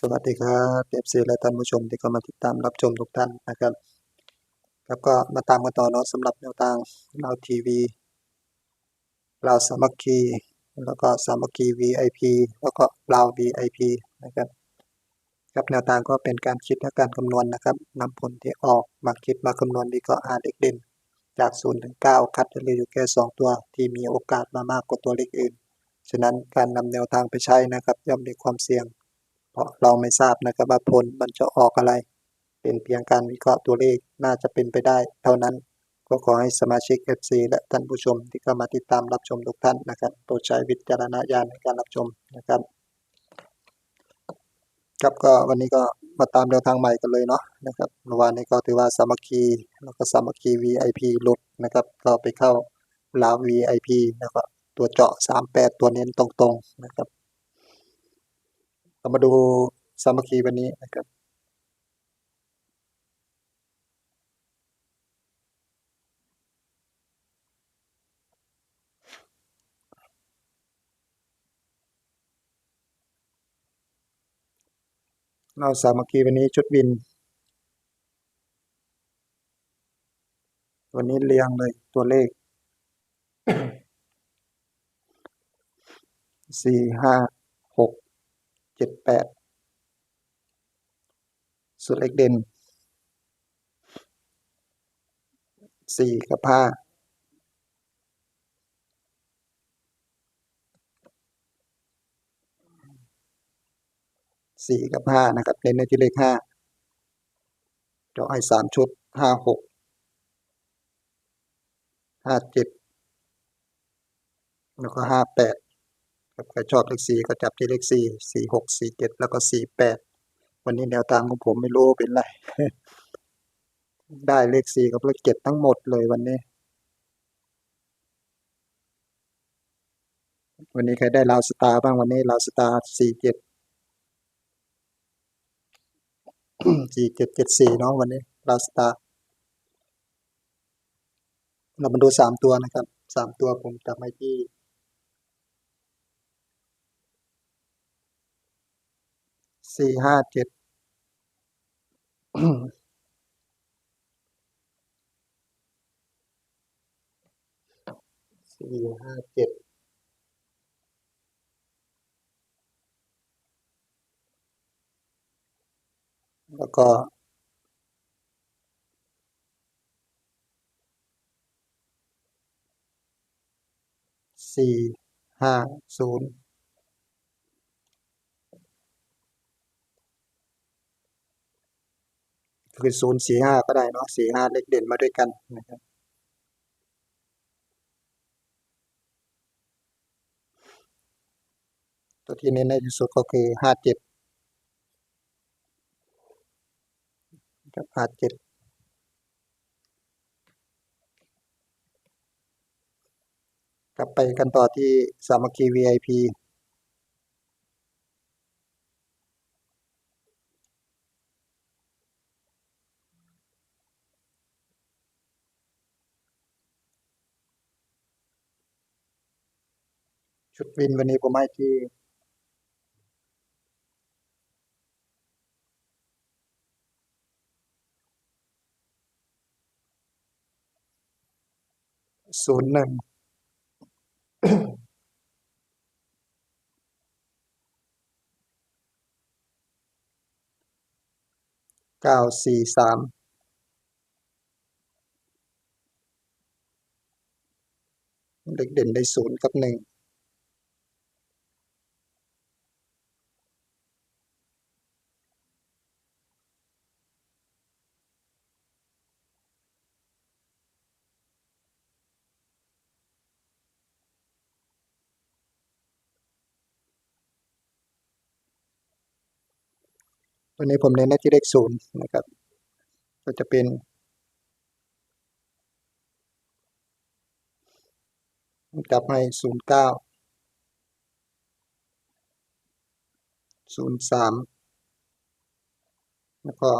สวัสดีครับเอฟซีและท่านผู้ชมที่เข้ามาติดตามรับชมทุกท่านนะครับ ครับก็มาตามกันต่อเนาะสำหรับแนวทางเราทีวีเราสามัคคี แล้วก็สามัคคี VIP แล้วก็เรา VIP นะครับครับแนวทางก็เป็นการคิดและการคำนวณนะครับนำผลที่ออกมาคิดมาคำนวณวิเคราะห์หาเลขเด่นจาก0ถึง9คัดจะเหลืออยู่แค่ 2 ตัว ที่มีโอกาสมามากกว่าตัวเลขอื่น ฉะนั้นการนำแนวทางไปใช้นะครับย่อมมีความเสี่ยง เพราะเราไม่ทราบนะครับว่าผลมันจะออกอะไร เป็นเพียงการวิเคราะห์ตัวเลขน่าจะเป็นไปได้เท่านั้นก็ขอให้สมาชิก FC และท่านผู้ชมที่เข้ามาติดตามรับชมทุกท่านนะครับโปรดใช้วิจารณญาณในการรับชมนะครับ ครับก็วันนี้ก็มาตามแนวทางใหม่กันเลยเนาะนะครับเมื่อวานนี้ก็ถือว่าสามัคคีแล้วก็สามัคคี VIP หลุดนะครับก็ไปเข้าลาว VIP แล้วก็ตัวเจาะ 38 ตัวเน้นตรงๆนะครับ เรามาดูสามัคคีวันนี้นะครับเราสามัคคีวันนี้ชุดวิน วันนี้เรียงเลยตัวเลขสี่ห้า เจ็ดแปดสุดเลขเด่นสี่กับห้าสี่กับห้านะครับเน้นในที่เลขห้าเจาะให้สามชุดห้าหกห้าเจ็ดแล้วก็ห้าแปด ครับใครชอบเลขสี่ก็จับที่เลขสี่สี่หกสี่เจ็ดแล้วก็สี่แปดวันนี้แนวทางของผมไม่รู้เป็นไร ได้เลขสี่กับเลขเจ็ดทั้งหมดเลยวันนี้ วันนี้ใครได้ลาวสตาร์บ้างวันนี้ลาวสตาร์สี่เจ็ดสี่เจ็ดเจ็ดสี่เนาะวันนี้ลาวสตาร์เรามาดูสามตัวนะครับสามตัวผมจับให้ที่ สี่ห้าเจ็ดสี่ห้าเจ็ดแล้วก็สี่ห้าศูนย์ คือศูนย์สี่ห้าก็ได้เนาะสี่ห้าเลขเด่นมาด้วยกันนะครับตัวที่เน้นในที่สุดก็คือห้าเจ็ดกับห้าเจ็ดกลับไปกันต่อที่สามัคคี VIP ชุดวินวันนี้ผมให้ที่ศูนย์หนึ่งเก้าสี่สามเด็กเด่นได้ศูนย์กับหนึ่ง วันนี้ผมเน้นในที่เลขศูนย์นะครับ ก็จะเป็น จับให้ศูนย์เก้าศูนย์สามแล้วก็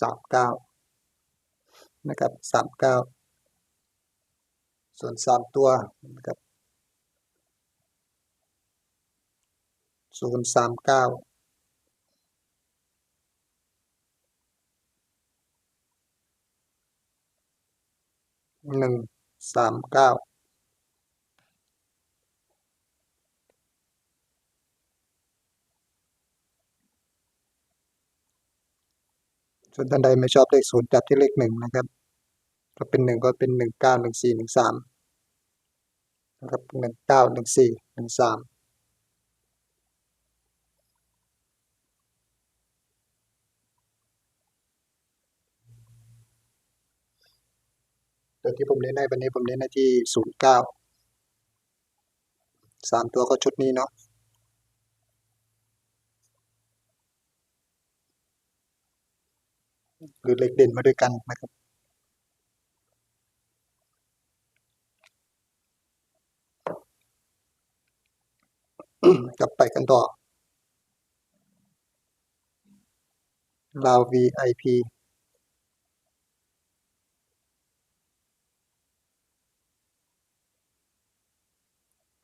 สามเก้านะครับสามเก้าส่วนสามตัวนะครับ ศูนย์สามเก้าหนึ่งสามเก้าส่วนท่านใดไม่ชอบเลขศูนย์จับที่เลขหนึ่งนะครับก็เป็นหนึ่งก็เป็นหนึ่งเก้าหนึ่งสี่หนึ่งสามนะครับหนึ่งเก้าหนึ่งสี่หนึ่งสาม ตัวที่ผมเน้นให้วันนี้ผมเน้นให้ที่ศูนย์เก้าสามตัวก็ชุดนี้เนาะหรือเลขเด่นมาด้วยกันนะครับกลับไปกันต่อลาว VIP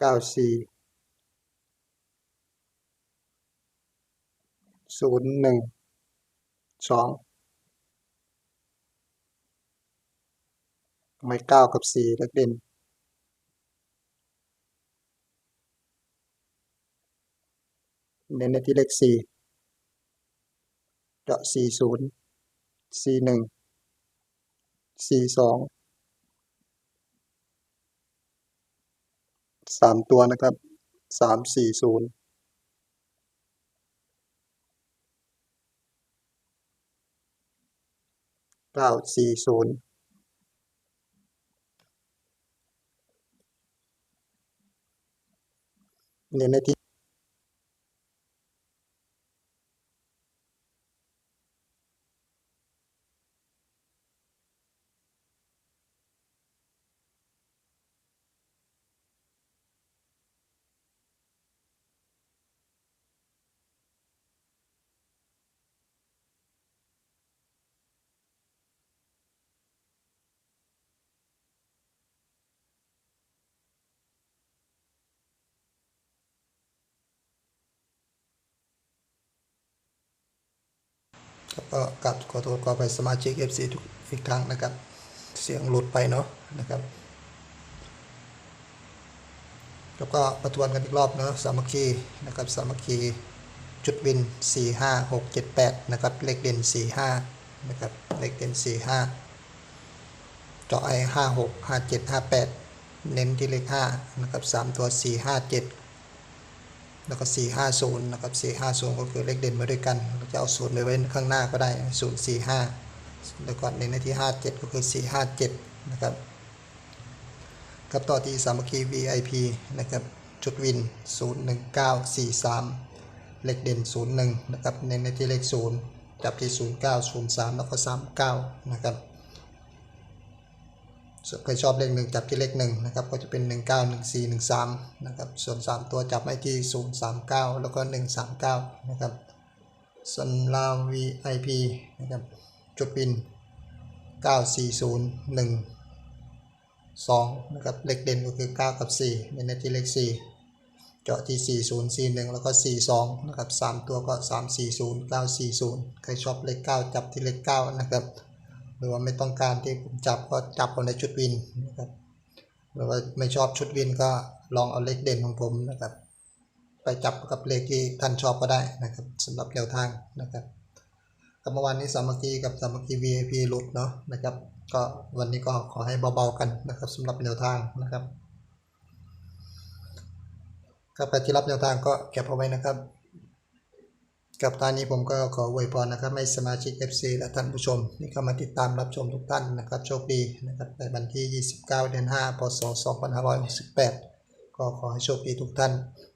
ก้าสี่ศูนย์หนึ่งสองไม่เก้ากับสี่เลขเด่นเน้นในที่เลขสี่เจาะสี่ศูนย์สี่หนึ่งสี่สอง สามตัวนะครับสามสี่ศูนย์เก้าสี่ศูนย์เน้นในที่ ครับก็กลับขอโทษขอไปสมาชิก FC ทุกอีกครั้งนะครับ เสียงหลุดไปเนาะนะครับ แล้วก็ประทวนกันอีกรอบเนาะสามัคคีนะครับสามัคคีจุดวิน 4 5 6 7 8 นะครับ เลขเด่น 4 5 นะครับ เลขเด่น 4 5 เจาะไอ5 6 5 7 5 8 เน้นที่เลข 5 นะครับ 3 ตัว 4 5 7 แล้วก็ 450 นะครับ 450 ก็คือเลขเด่นมาด้วยกัน จะเอาศูนย์ไปไว้ข้างหน้าก็ได้ 045 แล้วก็เน้นในที่ 57 ก็คือ 457 นะครับ ครับต่อที่สามัคคี VIP นะครับ จุดวิน 01943 เลขเด่น 01 นะครับ เน้นในที่เลข 0 จับที่ 0903 แล้วก็ 39 นะครับ ใครชอบเลขหนึ่งจับที่เลขหนึ่งนะครับก็จะเป็น 1 9 1 4 1 3นะครับส่วน 3 ตัวจับไว้ที่ 0 3 9 แล้วก็ 1 3 9นะครับส่วนลาว VIP นะครับจุดบิน 9 4 0 1 2นะครับเลขเด่นก็คือ 9 กับ 4 ในที่เลข 4 เจาะที่ 4 0 4 1 แล้วก็ 4 2นะครับ3ตัวก็ 3 4 0 9 4 0 ใครชอบเลข 9 จับที่เลข 9 นะครับ หรือว่าไม่ต้องการที่ผมจับก็จับเอาในชุดวินนะครับหรือว่าไม่ชอบชุดวินก็ลองเอาเลขเด่นของผมนะครับ ไปจับกับเลขที่ท่านชอบก็ได้นะครับสำหรับแนวทางนะครับกับเมื่อวานนี้สามัคคีกับสามัคคี VIP หลุดเนาะนะครับ ก็วันนี้ก็ขอให้เบาๆกันนะครับสำหรับแนวทางนะครับก็ไปที่รับแนวทางก็เก็บเอาไว้นะครับ กับตอนนี้ผมก็ขออวยพรนะครับให้สมาชิก FC และท่านผู้ชมที่เข้ามาติดตามรับชมทุกท่านนะครับโชคดีนะครับในวันที่ 29 เดือน 5 พศ 2568 ก็ขอให้โชคดีทุกท่าน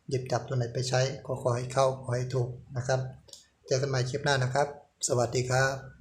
หยิบจับตัวไหนไปใช้ ก็ขอให้เข้า ขอให้ถูกนะครับ เจอกันใหม่คลิปหน้านะครับ สวัสดีครับ